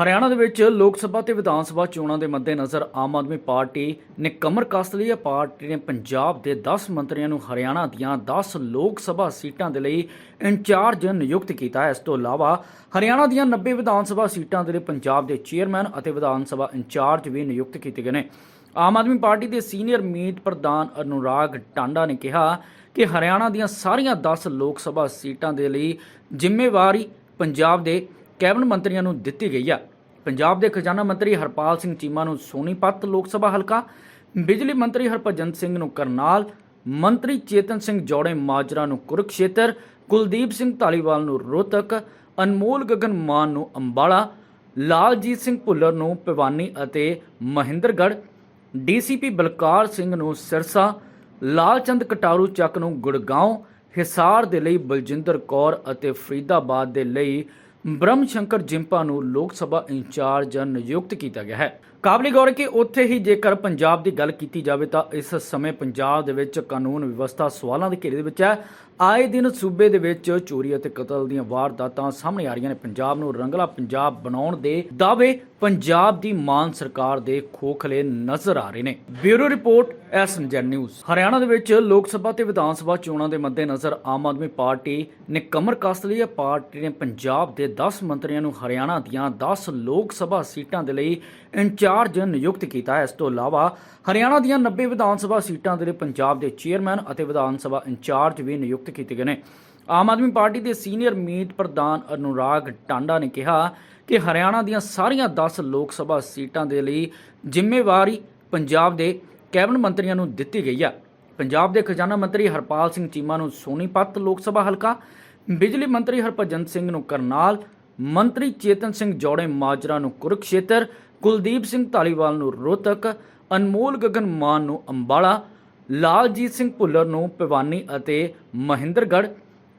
ਹਰਿਆਣਾ ਦੇ ਵਿੱਚ ਲੋਕ ਸਭਾ ਤੇ ਵਿਧਾਨ ਸਭਾ ਚੋਣਾਂ ਦੇ ਮੱਦੇਨਜ਼ਰ ਆਮ ਆਦਮੀ ਪਾਰਟੀ ਨੇ ਕਮਰ ਕਸ ਲਈ ਹੈ ਪਾਰਟੀ ਨੇ ਪੰਜਾਬ ਦੇ 10 ਮੰਤਰੀਆਂ ਨੂੰ ਹਰਿਆਣਾ ਦੀਆਂ 10 ਲੋਕ ਸਭਾ ਸੀਟਾਂ ਦੇ ਲਈ ਇੰਚਾਰਜ ਨਿਯੁਕਤ ਕੀਤਾ। ਹੈ ਇਸ ਤੋਂ ਇਲਾਵਾ ਹਰਿਆਣਾ ਦੀਆਂ 90 ਵਿਧਾਨ ਸਭਾ ਸੀਟਾਂ ਦੇ ਲਈ ਪੰਜਾਬ ਦੇ ਚੇਅਰਮੈਨ ਅਤੇ ਵਿਧਾਨ ਸਭਾ ਇੰਚਾਰਜ ਵੀ ਨਿਯੁਕਤ ਕੀਤੇ ਗਏ ਨੇ। ਆਮ ਆਦਮੀ ਪਾਰਟੀ ਦੇ ਸੀਨੀਅਰ ਮੀਤ ਪ੍ਰਧਾਨ ਅਨੁਰਾਗ ਟਾਂਡਾ ਨੇ ਕਿਹਾ ਕਿ ਹਰਿਆਣਾ ਦੀਆਂ ਸਾਰੀਆਂ 10 ਲੋਕ ਸਭਾ ਸੀਟਾਂ ਦੇ ਲਈ ਜ਼ਿੰਮੇਵਾਰੀ ਪੰਜਾਬ ਦੇ ਕੈਬਨਿਟ ਮੰਤਰੀਆਂ ਨੂੰ ਦਿੱਤੀ ਗਈ ਆ। ਪੰਜਾਬ ਦੇ ਖਜ਼ਾਨਾ ਮੰਤਰੀ ਹਰਪਾਲ ਸਿੰਘ ਚੀਮਾ ਨੂੰ ਸੋਨੀਪਤ ਲੋਕ ਸਭਾ ਹਲਕਾ, ਬਿਜਲੀ ਮੰਤਰੀ ਹਰਭਜਨ ਸਿੰਘ ਨੂੰ ਕਰਨਾਲ, ਮੰਤਰੀ ਚੇਤਨ ਸਿੰਘ ਜੋੜੇ ਮਾਜਰਾ ਨੂੰ ਕੁਰਕਸ਼ੇਤਰ, ਕੁਲਦੀਪ ਸਿੰਘ ਧਾਲੀਵਾਲ ਨੂੰ ਰੋਹਤਕ, ਅਨਮੋਲ ਗਗਨ ਮਾਨ ਨੂੰ ਅੰਬਾਲਾ, ਲਾਲਜੀਤ ਸਿੰਘ ਭੁੱਲਰ ਨੂੰ ਭਿਵਾਨੀ ਅਤੇ ਮਹਿੰਦਰਗੜ੍ਹ, ਡੀਸੀਪੀ ਬਲਕਾਰ ਸਿੰਘ ਨੂੰ ਸਿਰਸਾ, ਲਾਲਚੰਦ ਕਟਾਰੂ ਚੱਕ ਨੂੰ ਗੁੜਗਾਉਂ ਹਿਸਾਰ ਦੇ ਲਈ ਬਲਜਿੰਦਰ ਕੌਰ ਅਤੇ ਫਰੀਦਾਬਾਦ ਦੇ ਲਈ ਬ੍ਰਹਮ ਸ਼ੰਕਰ ਜਿੰਪਾ ਨੂੰ ਲੋਕ ਸਭਾ ਇੰਚਾਰਜ ਨਿਯੁਕਤ ਕੀਤਾ ਗਿਆ ਹੈ। ਕਾਬਲੇ ਗੌਰ ਹੈ ਕਿ ਉੱਥੇ ਹੀ ਜੇਕਰ ਪੰਜਾਬ ਦੀ ਗੱਲ ਕੀਤੀ ਜਾਵੇ ਤਾਂ ਇਸ ਸਮੇਂ ਪੰਜਾਬ ਦੇ ਵਿੱਚ ਕਾਨੂੰਨ ਵਿਵਸਥਾ ਸਵਾਲਾਂ ਦੇ ਘੇਰੇ ਦੇ ਵਿੱਚ ਹੈ। ਆਏ ਦਿਨ ਸੂਬੇ ਦੇ ਵਿੱਚ ਚੋਰੀ ਅਤੇ ਕਤਲ ਦੀਆਂ ਵਾਰਦਾਤਾਂ ਸਾਹਮਣੇ ਆ ਰਹੀਆਂ ਨੇ। ਪੰਜਾਬ ਨੂੰ ਰੰਗਲਾ ਪੰਜਾਬ ਬਣਾਉਣ ਦੇ ਦਾਅਵੇ ਪੰਜਾਬ ਦੀ ਮਾਨ ਸਰਕਾਰ ਦੇ ਖੋਖਲੇ ਨਜ਼ਰ ਆ ਰਹੇ ਨੇ। ਬਿਊਰੋ ਰਿਪੋਰਟ ਐਸਐਮਜਨ ਨਿਊਜ਼। ਹਰਿਆਣਾ ਦੇ ਵਿੱਚ ਲੋਕ ਸਭਾ ਤੇ ਵਿਧਾਨ ਸਭਾ ਚੋਣਾਂ ਦੇ ਮੱਦੇਨਜ਼ਰ ਆਮ ਆਦਮੀ ਪਾਰਟੀ ਨੇ ਕਮਰ ਕਸ ਲਈ ਹੈ। ਪਾਰਟੀ ਨੇ ਪੰਜਾਬ ਦੇ 10 ਮੰਤਰੀਆਂ ਨੂੰ ਹਰਿਆਣਾ ਦੀਆਂ 10 ਲੋਕ ਸਭਾ ਸੀਟਾਂ ਦੇ ਲਈ ਇੰਚਾਰਜ ਨਿਯੁਕਤ ਕੀਤਾ ਹੈ। ਇਸ ਤੋਂ ਇਲਾਵਾ ਹਰਿਆਣਾ ਦੀਆਂ 90 ਵਿਧਾਨ ਸਭਾ ਸੀਟਾਂ ਦੇ ਲਈ ਪੰਜਾਬ ਦੇ ਚੇਅਰਮੈਨ ਅਤੇ ਵਿਧਾਨ ਸਭਾ ਇੰਚਾਰਜ ਵੀ ਨਿਯੁਕਤ ਕੀਤੇ ਗਏ ਨੇ। ਆਮ ਆਦਮੀ ਪਾਰਟੀ ਦੇ ਸੀਨੀਅਰ ਮੀਤ ਪ੍ਰਧਾਨ ਅਨੁਰਾਗ ਟਾਂਡਾ ਨੇ ਕਿਹਾ ਕਿ ਹਰਿਆਣਾ ਦੀਆਂ ਸਾਰੀਆਂ 10 ਲੋਕ ਸਭਾ ਸੀਟਾਂ ਦੇ ਲਈ ਜ਼ਿੰਮੇਵਾਰੀ ਪੰਜਾਬ ਦੇ ਕੈਬਨਿਟ ਮੰਤਰੀਆਂ ਨੂੰ ਦਿੱਤੀ ਗਈ ਹੈ। ਪੰਜਾਬ ਦੇ ਖਜ਼ਾਨਾ ਮੰਤਰੀ ਹਰਪਾਲ ਸਿੰਘ ਚੀਮਾ ਨੂੰ ਸੋਨੀਪਤ ਲੋਕ ਸਭਾ ਹਲਕਾ, ਬਿਜਲੀ ਮੰਤਰੀ ਹਰਭਜਨ ਸਿੰਘ ਨੂੰ ਕਰਨਾਲ, ਮੰਤਰੀ ਚੇਤਨ ਸਿੰਘ ਜੋੜੇ ਮਾਜਰਾ ਨੂੰ ਕੁਰੂਕਸ਼ੇਤਰ ਕੁਲਦੀਪ ਸਿੰਘ ਧਾਲੀਵਾਲ ਨੂੰ ਰੋਹਤਕ ਅਨਮੋਲ ਗਗਨ ਮਾਨ ਨੂੰ ਅੰਬਾਲਾ, ਲਾਲਜੀਤ ਸਿੰਘ ਭੁੱਲਰ ਨੂੰ ਭਿਵਾਨੀ ਅਤੇ ਮਹਿੰਦਰਗੜ੍ਹ,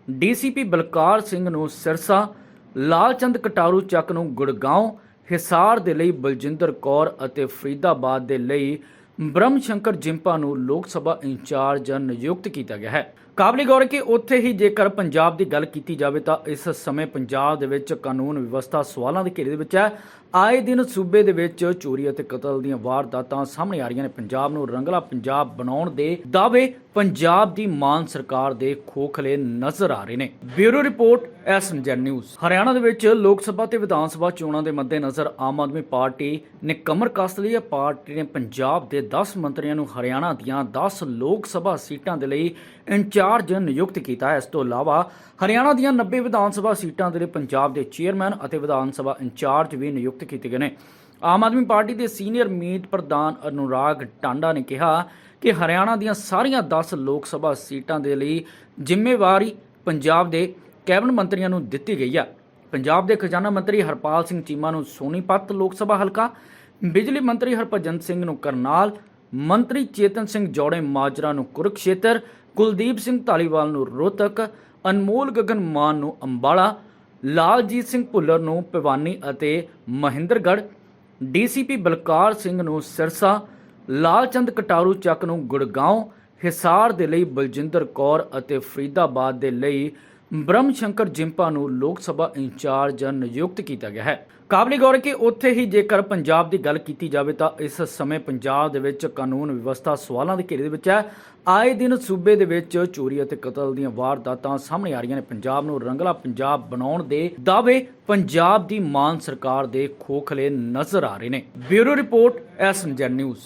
ਡੀਸੀਪੀ ਬਲਕਾਰ ਸਿੰਘ ਨੂੰ ਸਿਰਸਾ, ਲਾਲਚੰਦ ਕਟਾਰੂ ਚੱਕ ਨੂੰ ਗੁੜਗਾਉਂ, ਹਿਸਾਰ ਦੇ ਲਈ ਬਲਜਿੰਦਰ ਕੌਰ ਅਤੇ ਫਰੀਦਾਬਾਦ ਦੇ ਲਈ ਬ੍ਰਹਮ ਸ਼ੰਕਰ ਜਿੰਪਾ ਨੂੰ ਲੋਕ ਸਭਾ ਇੰਚਾਰਜ ਨਿਯੁਕਤ ਕੀਤਾ ਗਿਆ ਹੈ। ਕਾਬਲੇ ਗੌਰ ਕਿ ਉੱਥੇ ਹੀ ਜੇਕਰ ਪੰਜਾਬ ਦੀ ਗੱਲ ਕੀਤੀ ਜਾਵੇ ਤਾਂ ਇਸ ਸਮੇਂ ਪੰਜਾਬ ਦੇ ਵਿੱਚ ਕਾਨੂੰਨ ਵਿਵਸਥਾ ਸਵਾਲਾਂ ਦੇ ਘੇਰੇ ਦੇ ਵਿੱਚ ਹੈ। ਆਏ ਦਿਨ ਸੂਬੇ ਦੇ ਵਿੱਚ ਚੋਰੀ ਅਤੇ ਕਤਲ ਦੀਆਂ ਵਾਰਦਾਤਾਂ ਸਾਹਮਣੇ ਆ ਰਹੀਆਂ ਨੇ। ਪੰਜਾਬ ਨੂੰ ਰੰਗਲਾ ਪੰਜਾਬ ਬਣਾਉਣ ਦੇ ਦਾਅਵੇ ਪੰਜਾਬ ਦੀ ਮਾਨ ਸਰਕਾਰ ਦੇ ਖੋਖਲੇ ਨਜ਼ਰ ਆ ਰਹੇ ਨੇ। ਬਿਊਰੋ ਰਿਪੋਰਟ ਐਸਐਮਜਨ ਨਿਊਜ਼। ਹਰਿਆਣਾ ਦੇ ਵਿੱਚ ਲੋਕ ਸਭਾ ਤੇ ਵਿਧਾਨ ਸਭਾ ਚੋਣਾਂ ਦੇ ਮੱਦੇਨਜ਼ਰ ਆਮ ਆਦਮੀ ਪਾਰਟੀ ਨੇ ਕਮਰ ਕਸ ਲਈ ਹੈ। ਪਾਰਟੀ ਨੇ ਪੰਜਾਬ ਦੇ 10 ਮੰਤਰੀਆਂ ਨੂੰ ਹਰਿਆਣਾ ਦੀਆਂ 10 ਲੋਕ ਸਭਾ ਸੀਟਾਂ ਦੇ ਲਈ ਇੰਚਾਰਜ ਨਿਯੁਕਤ ਕੀਤਾ ਹੈ। ਇਸ ਤੋਂ ਇਲਾਵਾ ਹਰਿਆਣਾ ਦੀਆਂ 90 ਵਿਧਾਨ ਸਭਾ ਸੀਟਾਂ ਦੇ ਲਈ ਪੰਜਾਬ ਦੇ ਚੇਅਰਮੈਨ ਅਤੇ ਵਿਧਾਨ ਸਭਾ ਇੰਚਾਰਜ ਵੀ ਨਿਯੁਕਤ ਕੀਤੇ ਗਏ ਨੇ। ਆਮ ਆਦਮੀ ਪਾਰਟੀ ਦੇ ਸੀਨੀਅਰ ਮੀਤ ਪ੍ਰਧਾਨ ਅਨੁਰਾਗ ਟਾਂਡਾ ਨੇ ਕਿਹਾ ਕਿ ਹਰਿਆਣਾ ਦੀਆਂ ਸਾਰੀਆਂ 10 ਲੋਕ ਸਭਾ ਸੀਟਾਂ ਦੇ ਲਈ ਜ਼ਿੰਮੇਵਾਰੀ ਪੰਜਾਬ ਦੇ ਕੈਬਨਿਟ ਮੰਤਰੀਆਂ ਨੂੰ ਦਿੱਤੀ ਗਈ ਆ। ਪੰਜਾਬ ਦੇ ਖਜ਼ਾਨਾ ਮੰਤਰੀ ਹਰਪਾਲ ਸਿੰਘ ਚੀਮਾ ਨੂੰ ਸੋਨੀਪਤ ਲੋਕ ਸਭਾ ਹਲਕਾ, ਬਿਜਲੀ ਮੰਤਰੀ ਹਰਭਜਨ ਸਿੰਘ ਨੂੰ ਕਰਨਾਲ, ਮੰਤਰੀ ਚੇਤਨ ਸਿੰਘ ਜੋੜੇ ਮਾਜਰਾ ਨੂੰ ਕੁਰਕਸ਼ੇਤਰ, ਕੁਲਦੀਪ ਸਿੰਘ ਧਾਲੀਵਾਲ ਨੂੰ ਰੋਹਤਕ, ਅਨਮੋਲ ਗਗਨ ਮਾਨ ਨੂੰ ਅੰਬਾਲਾ ਲਾਲਜੀਤ ਸਿੰਘ ਭੁੱਲਰ ਨੂੰ ਭਿਵਾਨੀ ਅਤੇ ਮਹਿੰਦਰਗੜ੍ਹ, ਡੀਸੀਪੀ ਬਲਕਾਰ ਸਿੰਘ ਨੂੰ ਸਿਰਸਾ, ਲਾਲਚੰਦ ਕਟਾਰੂ ਚੱਕ ਨੂੰ ਗੁੜਗਾਉਂ ਹਿਸਾਰ ਦੇ ਲਈ ਬਲਜਿੰਦਰ ਕੌਰ ਅਤੇ ਫਰੀਦਾਬਾਦ ਦੇ ਲਈ ਬ੍ਰਹਮ ਸ਼ੰਕਰ ਜਿੰਪਾ ਨੂੰ ਲੋਕ ਸਭਾ ਇੰਚਾਰਜ ਨਿਯੁਕਤ ਕੀਤਾ ਗਿਆ ਹੈ। ਕਾਬਲੇ ਗੌਰ ਕਿ ਉੱਥੇ ਹੀ ਜੇਕਰ ਪੰਜਾਬ ਦੀ ਗੱਲ ਕੀਤੀ ਜਾਵੇ ਤਾਂ ਇਸ ਸਮੇਂ ਪੰਜਾਬ ਦੇ ਵਿੱਚ ਕਾਨੂੰਨ ਵਿਵਸਥਾ ਸਵਾਲਾਂ ਦੇ ਘੇਰੇ ਦੇ ਵਿੱਚ ਹੈ। ਆਏ ਦਿਨ ਸੂਬੇ ਦੇ ਵਿੱਚ ਚੋਰੀ ਅਤੇ ਕਤਲ ਦੀਆਂ ਵਾਰਦਾਤਾਂ ਸਾਹਮਣੇ ਆ ਰਹੀਆਂ ਨੇ। ਪੰਜਾਬ ਨੂੰ ਰੰਗਲਾ ਪੰਜਾਬ ਬਣਾਉਣ ਦੇ ਦਾਅਵੇ ਪੰਜਾਬ ਦੀ ਮਾਨ ਸਰਕਾਰ ਦੇ ਖੋਖਲੇ ਨਜ਼ਰ ਆ ਰਹੇ ਨੇ। ਬਿਊਰੋ ਰਿਪੋਰਟ ਐਸਐਮਜਨ ਨਿਊਜ਼।